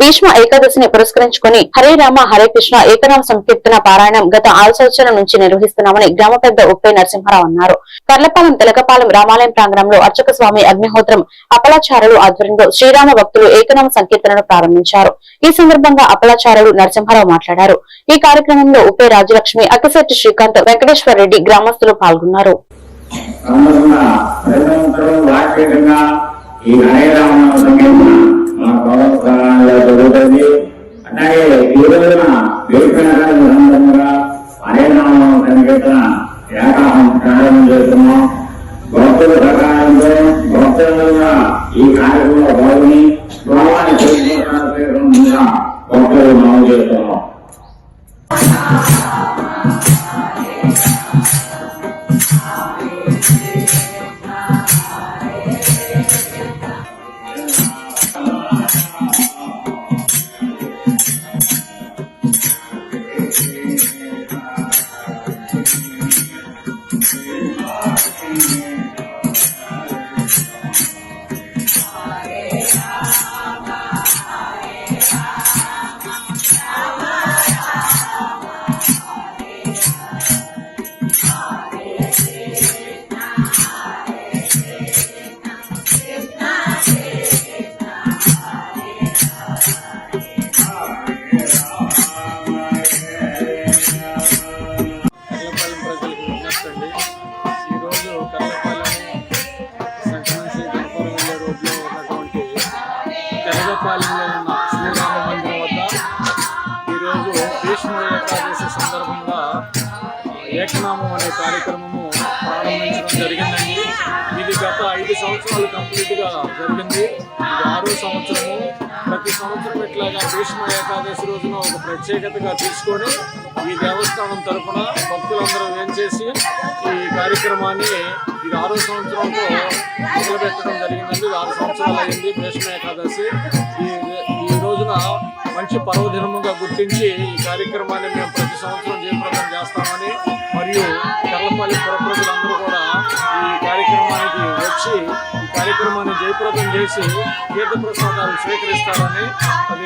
భీష్మ ఏకాదశిని పురస్కరించుకుని హరే రామ హరే కృష్ణ ఏకనామ సంకీర్తన పారాయణం గత ఆరు సంవత్సరాల నుంచి నిర్వహిస్తున్నామని గ్రామ పెద్ద ఉప్పై నరసింహారావు అన్నారు. కర్లపాలెం తెలకపాలెం రామాలయం ప్రాంగణంలో అర్చక స్వామి అగ్నిహోత్రం అపలాచారులు ఆధ్వర్యంలో శ్రీరామ భక్తులు ఏకనామ సంకీర్తనను ప్రారంభించారు. ఈ సందర్భంగా అపలాచారులు నరసింహారావు మాట్లాడారు. ఈ కార్యక్రమంలో ఉప్పై రాజలక్ష్మి అక్కశెట్టి శ్రీకాంత్ వెంకటేశ్వర రెడ్డి గ్రామస్తులు పాల్గొన్నారు. ఈ హరే రామ సంకీర్తన వేడుకనగర సందర్భంగా హరేరామ సంగీతన ఏకాహం ప్రారంభం చేస్తున్నాం. భక్తుల ప్రకారంతో ఈ కార్యక్రమంలో పాల్గొని స్వామిని భక్తులు మనం చేస్తున్నాం. కర్లపాలెం తెలగపాలెంలో ఉన్న శ్రీరామ మందిరం వద్ద ఈరోజు భీష్మ ఏకాదశి సందర్భంగా ఏకనామం అనే కార్యక్రమము ప్రారంభించడం జరిగిందండి. ఇది గత ఐదు సంవత్సరాలు కంప్లీట్గా జరిగింది. ఇది ఆరో సంవత్సరము. ప్రతి సంవత్సరం ఇట్లాగా భీష్మ ఏకాదశి రోజున ఒక ప్రత్యేకతగా తీసుకొని ఈ దేవస్థానం తరపున భక్తులందరూ ఏం చేసి ఈ కార్యక్రమాన్ని ఇది ఆరో సంవత్సరంతో మొదలుపెట్టడం జరిగిందండి. ఇది ఆరు సంవత్సరాలు అయింది. భీష్మ ఏకాదశి. ఈ రోజున మంచి పర్వదినముగా గుర్తించి ఈ కార్యక్రమాన్ని మేము ప్రతి సంవత్సరం జయప్రదం చేస్తామని మరియు కర్లపల్లి పురప్రజలందరూ కూడా ఈ కార్యక్రమానికి వచ్చి ఈ కార్యక్రమాన్ని జయప్రదం చేసి తీర్థ ప్రసాదాలు స్వీకరిస్తారని